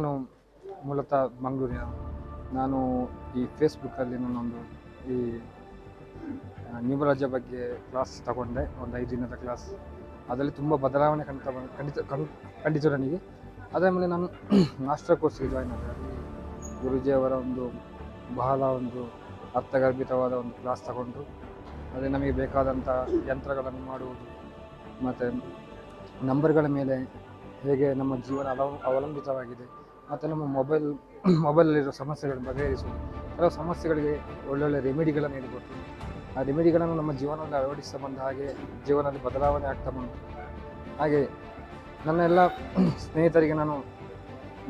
ನಾನು ಮೂಲತಃ ಮಂಗಳೂರಿನ. ನಾನು ಈ ಫೇಸ್ಬುಕ್ಕಲ್ಲಿ ನಾನೊಂದು ಈ ನ್ಯೂಮರಾಜ್ಯ ಬಗ್ಗೆ ಕ್ಲಾಸ್ ತಗೊಂಡೆ, ಒಂದು ಐದು ದಿನದ ಕ್ಲಾಸ್ ಅದರಲ್ಲಿ ತುಂಬ ಬದಲಾವಣೆ ಬ- ಖಂಡಿತ ಕಂಡಿತು ನನಗೆ. ಅದರ ಮೇಲೆ ನಾನು ಮಾಸ್ಟರ್ ಕೋರ್ಸ್ಗೆ ಜಾಯ್ನ್ ಆದೆ. ಅಲ್ಲಿ ಗುರುಜಿಯವರ ಒಂದು ಬಹಳ ಒಂದು ಅರ್ಥಗರ್ಭಿತವಾದ ಒಂದು ಕ್ಲಾಸ್ ತಗೊಂಡು ಅದೇ ನಮಗೆ ಬೇಕಾದಂಥ ಯಂತ್ರಗಳನ್ನು ಮಾಡುವುದು, ಮತ್ತು ನಂಬರ್ಗಳ ಮೇಲೆ ಹೇಗೆ ನಮ್ಮ ಜೀವನ ಅವಲಂಬಿತವಾಗಿದೆ. ಮತ್ತು ನಮ್ಮ ಮೊಬೈಲ್, ಮೊಬೈಲಲ್ಲಿರೋ ಸಮಸ್ಯೆಗಳನ್ನು ಬಗೆಹರಿಸುವುದು. ಕೆಲವು ಸಮಸ್ಯೆಗಳಿಗೆ ಒಳ್ಳೊಳ್ಳೆ ರೆಮಿಡಿಗಳನ್ನು ನೀಡಿಕೊಟ್ಟು ಆ ರೆಮಿಡಿಗಳನ್ನು ನಮ್ಮ ಜೀವನದಲ್ಲಿ ಅಳವಡಿಸ್ತಾ ಬಂದ ಹಾಗೆ ಜೀವನದಲ್ಲಿ ಬದಲಾವಣೆ ಆಗ್ತಾ ಬಂತು. ಹಾಗೆ ನನ್ನ ಎಲ್ಲ ಸ್ನೇಹಿತರಿಗೆ ನಾನು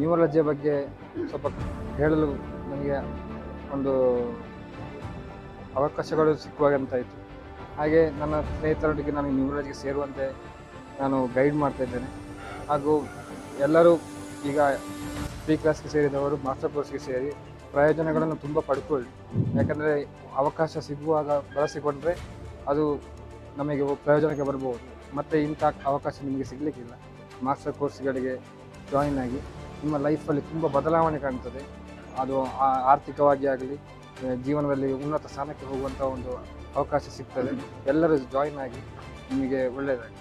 ನ್ಯೂಮರಾಲಜಿಯ ಬಗ್ಗೆ ಸ್ವಲ್ಪ ಹೇಳಲು ನನಗೆ ಒಂದು ಅವಕಾಶಗಳು ಸಿಕ್ಕುವಾಗಂತಾಯಿತು ಹಾಗೆ ನನ್ನ ಸ್ನೇಹಿತರೊಟ್ಟಿಗೆ ನಾನು ನ್ಯೂಮರಾಲಜಿಗೆ ಸೇರುವಂತೆ ನಾನು ಗೈಡ್ ಮಾಡ್ತಾ ಇದ್ದೇನೆ. ಹಾಗೂ ಎಲ್ಲರೂ ಈಗ ಫ್ರೀ ಕ್ಲಾಸ್ಗೆ ಸೇರಿದವರು ಮಾಸ್ಟರ್ ಕೋರ್ಸ್ಗೆ ಸೇರಿ ಪ್ರಯೋಜನಗಳನ್ನು ತುಂಬ ಪಡ್ಕೊಳ್ಳಿ. ಯಾಕಂದರೆ ಅವಕಾಶ ಸಿಗುವಾಗ ಬಳಸಿಕೊಂಡ್ರೆ ಅದು ನಮಗೆ ಪ್ರಯೋಜನಕ್ಕೆ ಬರ್ಬೋದು. ಮತ್ತು ಇಂಥ ಅವಕಾಶ ನಿಮಗೆ ಸಿಗಲಿಕ್ಕಿಲ್ಲ. ಮಾಸ್ಟರ್ ಕೋರ್ಸ್ಗಳಿಗೆ ಜಾಯಿನ್ ಆಗಿ ನಿಮ್ಮ ಲೈಫಲ್ಲಿ ತುಂಬ ಬದಲಾವಣೆ ಕಾಣ್ತದೆ. ಅದು ಆರ್ಥಿಕವಾಗಿ ಆಗಲಿ ಜೀವನದಲ್ಲಿ ಉನ್ನತ ಸ್ಥಾನಕ್ಕೆ ಹೋಗುವಂಥ ಒಂದು ಅವಕಾಶ ಸಿಗ್ತದೆ. ಎಲ್ಲರೂ ಜಾಯಿನ್ ಆಗಿ ನಿಮಗೆ ಒಳ್ಳೆಯದಾಗಿ